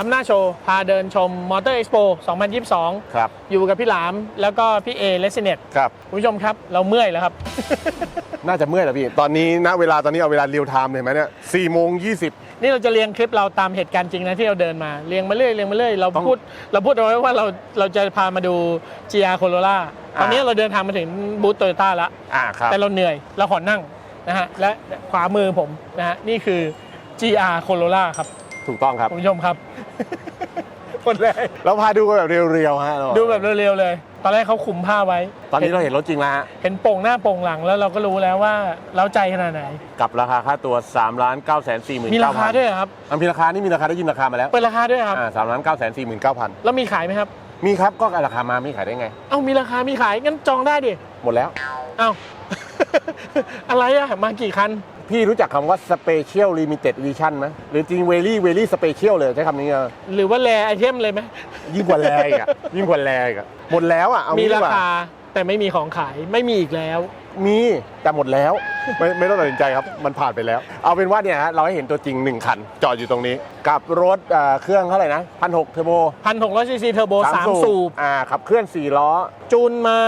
ล้ำหน้าโชว์ พาเดินชมมอเตอร์เอ็กซ์โป2022 ครับ อยู่กับพี่หลาม แล้วก็พี่เอเลสเนตครับ คุณผู้ชมครับ เราเมื่อยแล้วครับ น่าจะเมื่อยแล้วพี่ ตอนนี้ณเวลาตอนนี้เอาเวลาเรียลไทม์เลยไหมเนี่ยสี่โมงยี่สิบ นี่เราจะเรียงคลิปเราตามเหตุการณ์จริงนะที่เราเดินมา เรียงมาเรื่อยเรียงมาเรื่อยเราต้องพูดเราพูดเอาไว้ว่าเราเราจะพามาดู GR Corolla ตอนนี้อ่าเราเดินทางมาถึงบูธโตโยต้าแล้วอ่าครับ แต่เราเหนื่อยเราขอนั่งนะฮะและขวามือผมนะฮะนี่คือ GR Corolla ครับ ถูกต้องครับคุณผู้ชมครับ คนแรกเราพาดูกันแบบเรียวๆฮะดูแบบเร็วๆเลย ตอนแรกเขาคุมผ้าไว้ตอนนี้เราเห็นรถจริงแล้วฮะเห็นโป่งหน้าโป่งหลังแล้วเราก็รู้แล้วว่าเราใจขนาดไหน กับราคาค่าตัว3ล้าน9แสน4หมื่นมีราคาด้วยเหรอครับมันมีราคานี่มีราคาได้ยินราคามาแล้วเปิดราคาด้วยเหรอครับอ่าสามล้าน9แสน4หมื่น9พันแล้วมีขายไหมครับ มีครับก็ราคามาไม่ขายได้ไง เอ้ามีราคามีขายงั้นจองได้ดิหมดแล้วเอ้า อะไรอะมากี่คัน พี่รู้จักคำว่า Special Limited Edition ไหมหรือจริง Very Very Special เลยใช้คำนี้อะหรือว่าแรไอเทมเลยไหมยิ่งกว่าแรงอีกอะยิ่งกว่าแรงอีกอะหมดแล้วอะเอามีงี้ดีรากว่า คาแต่ไม่มีของขายไม่มีอีกแล้ว มีแต่หมมดแล้ว ไม่ไม่ต้องตัดสินใจครับ มันผ่านไปแล้ว เอาเป็นว่าเนี่ยฮะเราให้เห็นตัวจริง1คัน จอดอยู่ตรงนี้ กับรถเอ่อเครื่องเท่าไหร่นะพันหกเทอร์โบ1,600ซีซีเทอร์โบสามสูบอ่าขับเคลื่อน4ล้อ จูนมา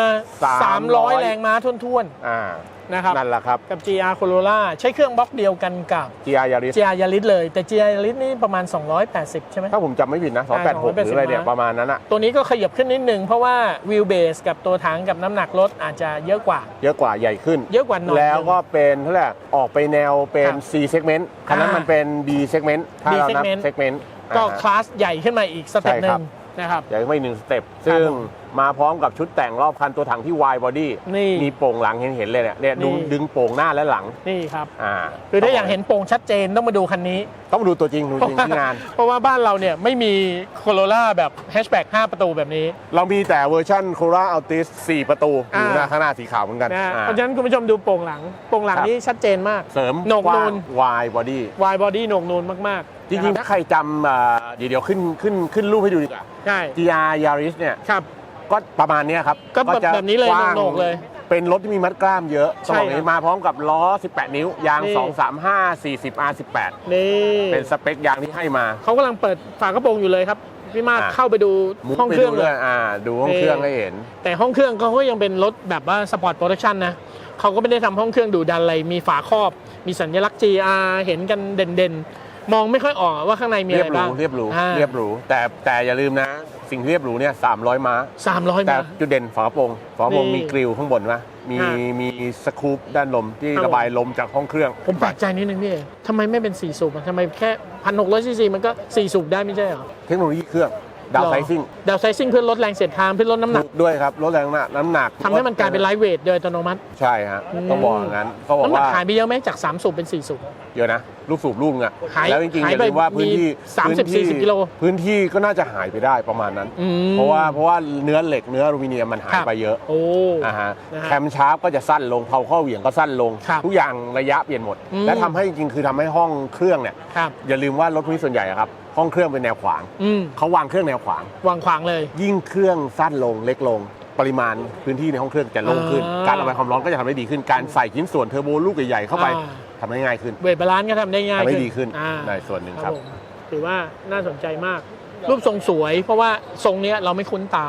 300 300 แรงม้าท่วนอ่าๆ นะครับนั่นแหละครับ กับ GR Corolla ใช้เครื่องบล็อกเดียวกันกับ GR Yaris GR Yaris เลยแต่ GR Yaris นี่ประมาณ 280 ใช่ไหมถ้าผมจำไม่ผิดนะ286หรืออะไรเนี่ย280ประมาณนั้นอะตัวนี้ก็ขยับขึ้นนิดนึง เพราะว่าวิวเบสกับตัวถังกับน้ำหนักรถอาจจะเยอะกว่า เยอะกว่าใหญ่ขึ้น เยอะกว่าหน่อยแล้วก็เป็นเท่าไหร่ออกไปแนวเป็นครับ C segment คันนั้นอ่ามัมันเป็น B segment ถ้า B เรานับ segment segment ก็อ่าคลาสใหญ่ขึ้นมาอีกสเต็ปใช่หนึ่ครังบ นะครับใหญ่ขึ้นมาอีกหนึ่งสเต็ปซึ่งผมมาพร้อมกับชุดแต่งรอบคันตัวถังที่ wide body นี่มีโป่งหลังเห็นเห็นๆเลยเนี่ยเนี่ยดึงนี่ดึงโป่งหน้าและหลังนี่ครับอ่าคือถ้าอยากเห็นโป่งชัดเจนต้องมาดูคันนี้ ต้องมาดูตัวจริงดูจริงที่งาน เพราะว่าบ้านเราเนี่ยไม่มีโคโรล่าแบบแฮชแบ็ก5ประตูแบบนี้ เรามีแต่เวอร์ชัน Corolla Altis 4ประตูอยู่อ่าหน้าข้างหน้าสีขาวเหมือนกันนะฮะอ่าเพราะฉะนั้นคุณผู้ชมดูโป่งหลังโป่งหลังครับนี้ชัดเจนมากเสริมโหนกกว้านูงน wide body วายบอดี้โหนกนูนมากๆ จริงๆนะคถ้าใครจำอ่าเดี๋ยวเดี๋ยวขึ้นขึ้นขึ้นรูปให้ดูดีกว่า ใช่ GR Yaris เนี่ย ครับ ก็ประมาณเนี้ยครับก็แบบจะแบบนี้เลยกว้างโหนกๆเลยเป็นรถที่มีมัดกล้ามเยอะใช่ต้องบอกอย่างครับนี้มาพร้อมกับล้อ 18 นิ้ว ยาง นี่ 235 40 R18 นี่เป็นสเปคยางที่ให้มา เขากำลังเปิดฝากระโปรงอยู่เลยครับ พี่มาศอะ เข้าไปดูมุกห้องไปเครื่องดูเลด้วย ยอ่า ดูห้องนี่เครื่องให้เห็น แต่ห้องเครื่องเขาก็ยังเป็นรถแบบว่าสปอร์ตโปรดักชันนะเขาก็ไม่ได้ทำห้องเครื่องดูดันอะไร มีฝาครอบ มีสัญลักษณ์ GR เห็นกันเด่นๆ มองไม่ค่อยออกว่าข้างในมีเรีอะยไรบหรูบ้างเรียบหรูอ่าเรียบหรูแต่แต่อย่าลืมนะ สิ่งที่เรียบหรูเนี่ย300ม้า สามร้อยแต่มาจุดเด่นฝากระโปรงฝากระโปรงนี่มีกริลข้างบนวะมีฮะมีสกู๊ปด้านลมที่ครับ ระบายลมจากห้องเครื่องผมแปลกใจนิดนึงพี่เอทำไมไม่เป็นสี่สูบอะทำไมแค่พันหกร้อยซีซีมันก็สี่สูบได้ไม่ใช่เหรอเทคโนโลยีเครื่องดาวไซซิ่งดาวไซซิ่งเพื่อลดแรงเสียดทานเพื่อลดน้ำหนักด้วยครับลดแรงน้ำหนักน้ำหนักทำให้มันกลายเป็นไลท์เวทโดยอัตโนมัติ ใช่ฮะต้องบอกอย่างนั้นเขาบอกน้ำหนักว่าหายไปเยอะไหมจาก3สูบเป็น4สูบเยอะนะลูกสูบลูกอะหายแล้วจริงๆหายอย่าไปลืมว่าพื้นที่มี30พื้นที่40กิโลพื้นที่ก็น่าจะหายไปได้ประมาณนั้น อืม เพราะว่าเพราะว่าเนื้อเหล็กเนื้ออลูมิเนียมมันหายครับไปเยอะโอ้ อ่าฮะนะฮะแคมชาร์ปก็จะสั้นลงเผาข้อเหวี่ยงก็สั้นลง ครับทุกอย่างระยะเปลี่ยนหมด อืม และทำให้จริงๆคือทำให้ห้องเครื่องเนี่ยครับ อย่าลืมว่ารถพวกนี้ส่วนใหญ่อะครับห้องเครื่องเป็นแนวขวางอืมเขาวางเครื่องแนวขวาง วางขวางเลย ยิ่งเครื่องสั้นลงเล็กลง ปริมาณพื้นที่ในห้องเครื่องจะโล่งขึ้น อ่าการระบายความร้อนก็จะทำได้ดีขึ้นการใส่ชิ้นส่วนเทอร์โบลูกใหญ่ๆเข้าไป อ่า ทำได้ง่ายขึ้นเวทบาลานซ์ก็ทำได้ง่ายทำให้ดีขึ้นอ่าในส่วนหนึ่งครับ ผมถือว่าน่าสนใจมาก รูปทรงสวย เพราะว่าทรงเนี้ยเราไม่คุ้นตา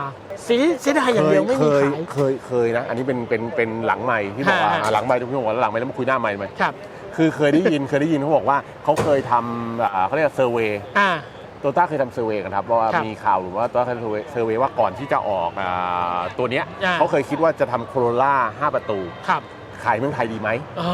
สีเสียดายอย่างเดียวไม่เคมียขาย เคยเคยนะ อันนี้เป็นเป็นเป็นหลังใหม่ที่บอกว่าฮะอ่าหลังใหม่ทุกคนบอกว่าหลังใหม่แล้วมาคุยหน้าใหม่ไหมครับ คือเคยได้ยิน เคยได้ยินเขาบอกว่าเขาเคยทำอ่าเขาเรียกเซอร์เวย์อ่า โตต้าเคยทำเซอร์เวย์กันครับเพราะว่าครับมีข่าวหรือว่าโตต้าเคยทำเซอร์เวย์ว่าก่อนที่จะออกอ่าตัวเนี้ยอ่า เขาเคยคิดว่าจะทำโคโรล่า5ประตู ครับ ขายเมืองไทยดีไหม อ๋อ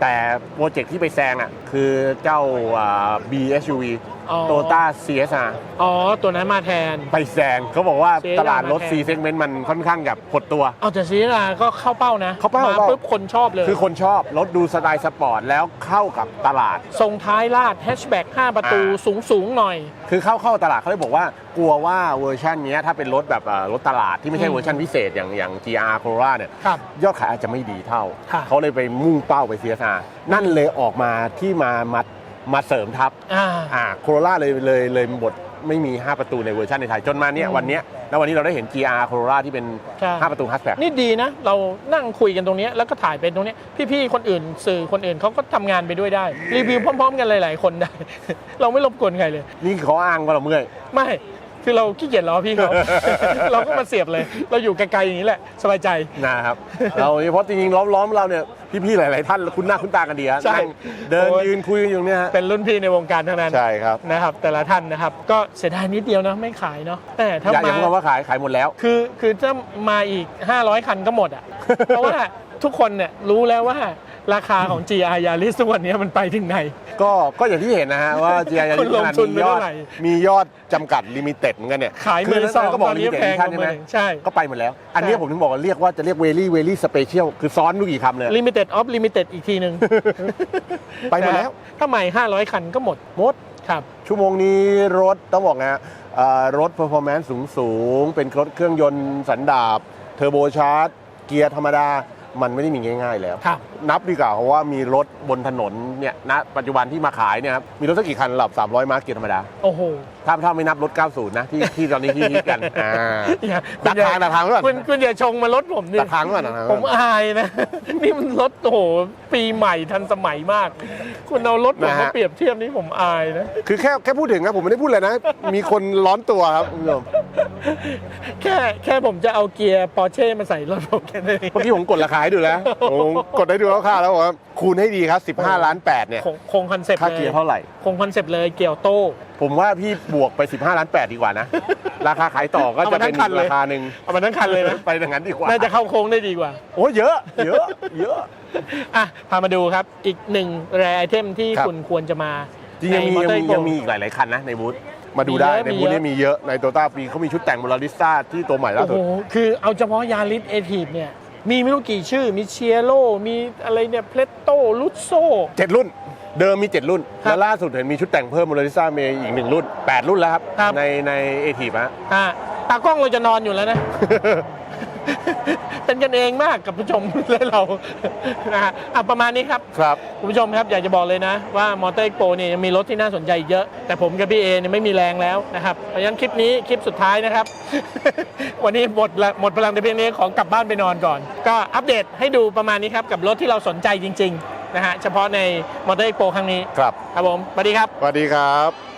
แต่โปรเจกต์ที่ไปแซงอะคือเจ้าอ่า BSUV อ๋อ โตต้า CSR อ๋อ ตัวนั้นมาแทน ไปแซงเขาบอกว่า CSR ตลาดรถมาแทน C segment มันค่อนข้างแบบหดตัว เอาแต่ซีราก็เข้าเป้านะเข้าเป้ามาเข้าเป้า ปุ๊บคนชอบเลยคือคนชอบรถดูสไตล์สปอร์ตแล้วเข้ากับตลาด ทรงท้ายลาดแฮชแบ็ก5ประตูอ่า สูงสูงๆหน่อย คือเข้าเข้าตลาดเขาเลยบอกว่า กลัวว่าเวอร์ชันเนี้ยถ้าเป็นรถแบบเอ่อรถตลาดที่ไม่ใช่อืมเวอร์ชันพิเศษอย่างอย่าง GR Corolla เนี่ยครับยอดขายอาจจะไม่ดีเท่า ค่ะเขาเลยไปมุ่งเป้าไป CSR นั่นเลยออกมาที่มามามาเสริมทัพอ่า อ่าโคโรล่าเลยเลยเลยบทไม่มี 5 ประตูในเวอร์ชันในไทย จนมาเนี่ยอืมวันเนี้ยแล้ววันนี้เราได้เห็น GR Corolla ที่เป็น ใช่ 5 ประตูฮัสแบ็กนี่ดีนะ เรานั่งคุยกันตรงเนี้ยแล้วก็ถ่ายเป็นตรงเนี้ยพี่ๆคนอื่นสื่อคนอื่นเขาก็ทำงานไปด้วยได้ รีวิวพร้อม ๆ กันหลาย ๆ คนได้ เราไม่รบกวนใครเลย นี่เขาอ้างว่าเราเมื่อย ไม่ คือเราขี้เกียจรอพี่เขา เราก็มาเสียบเลย เราอยู่ไกลๆอย่างนี้แหละ สบายใจ นะครับเราเพราะจริงๆล้อมๆเราเนี่ยพี่ๆหลายๆท่านคุ้นหน้าคุ้นตากันดีฮะใช่ นั่งเดินโอ้ยยืนคุยกันอยู่เนี่ยฮะเป็นรุ่นพี่ในวงการทั้งนั้นใช่ครับนะครับ แต่ละท่านนะครับ ก็เสียดายนิดเดียวนะไม่ขายเนาะแต่ถ้าอย่าอย่ามาเพิ่งว่าขายขายหมดแล้ว คือคือถ้ามาอีก 500 คันก็หมดอะ เพราะว่าทุกคนเนี่ยรู้แล้วว่า ราคาของ GR Yaris ทุกวันนี้มันไปถึงไหน ก็ก็อย่างที่เห็นนะฮะว่า GR คุณลงทุนไปมียอเท่าดไหร่ มียอดจำกัดลิมิเต็ดเหมือนกันเนี่ยขายมือสองก็บอกตอนนี้ limited แพง edition กว่าใช่ไหมมือหนึ่งใช่ ก็ไปหมดแล้ว อันนี้ใช่ผมถึงบอกว่าเรียกว่าจะเรียกเวลี่เวลี่สเปเชียลคือซ้อนดูกี่คำเลย Limited of Limited อีกทีหนึ่งไปหมดแล้วถ้าใหม่ 500 คันก็หมดหมด ครับ ชั่วโมงนี้รถต้องบอกนะฮะเอ่อรถ performance สูงสูงๆเป็นรถเครื่องยนต์สันดาปเทอร์โบชาร์จเกียร์ธรรมดา มันไม่ได้มีง่าย ๆ แล้ว ครับ นับดีกว่าเพราะว่ามีรถบนถนนเนี่ยณปัจจุบันที่มาขายเนี่ยครับมีรถสักกี่คันหลับ 300ม้าเกียร์ธรรมดา โอ้โหถ้าถ้าไม่นับรถ 90 นะ ที่ที่ตอนนี้ที่ฮิตกันอ่าอย่าดักทางดักทางไว้ก่อนคุณคุณอย่าชงมารถผมดิดักทางไว้ก่อนดักทางไว้ผก่อนมอายนะ นี่มันรถโอ้โหปีใหม่ทันสมัยมาก คุณเอารถผมมาเปรียบเทียบนี่ผมอายนะ คือแค่แค่พูดถึงนะผมไม่ได้พูดเลยนะ มีคนร้อนตัวครับคุณผู้ชม แค่แค่ผมจะเอาเกียร์ปอร์เช่มาใส่รถผมแค่นั้นเอง เมื่อกี้ผมกดราคาให้ดูแล้วผมกดให้ดูคร่าวๆแล้วผมว่าคูณให้ดีครับ 15 ล้าน8เนี่ย คงคงคอนเซปต์ค่าเลเกียยร์เท่าไหร่ คงคอนเซปต์เลยเกี่ยวโต้ ผมว่าพี่บวกไป 15 ล้าน8ดีกว่านะ ราคาขายต่อก็จะเป็นอีกราคาหนึ่งเอามาทั้งคันเลยนะไปอย่างนั้นดีกว่าน่าจะเข้าโค้งได้ดีกว่า โอ้เยอะ เยอะ เยอะ อะ พามาดูครับอีกหนึ่งแรไอเทมที่ครับ คุณควรจะมาจริงๆยังมีในยังมี Motor ยังมีอีกหลายๆคันนะในบูธ มาดูได้มีเยอะในบูธมีเยอะนี่มีเยอะในโตต้าปีเขามีชุดแต่งโมลาริสต้าที่ตัวใหม่ล่าโอ้สุโหดคือเอาเฉพาะยาริสเอทีฟเนี่ย มีไม่รู้กี่ชื่อ มีเชียโ o มีอะไรเนี่ยเพลตโตลุโซเจ็ดรุ่น เดิมมี 7 รุ่นครับแล้วล่าสุดเห็นมีชุดแต่งเพิ่มโมลาริสต้าเมอีกหนึ่งรุ่น 8 รุ่นแล้วครับครับในในเอทีฟฮะอะตากล้องเราจะนอนอยู่แล้วนะ เป็นกันเองมากกับผู้ชมและเรานะฮะอะประมาณนี้ครับ ครับ คุณผู้ชมครับอยากจะบอกเลยนะ ว่ามอเตอร์เอ็กโปเนี่ยยังมีรถที่น่าสนใจอีกเยอะ แต่ผมกับพี่เอเนี่ยไม่มีแรงแล้วนะครับเพราะฉะนั้นคลิปนี้คลิปสุดท้ายนะครับ วันนี้หมดละหมดพลังในเพียงนี้ขอกลับบ้านไปนอนก่อน ก็อัปเดตให้ดูประมาณนี้ครับ กับรถที่เราสนใจจริง ๆ นะฮะเฉพาะในมอเตอร์เอ็กโปครั้งนี้ ครับครับผมสวัสดีครับ สวัสดีครับ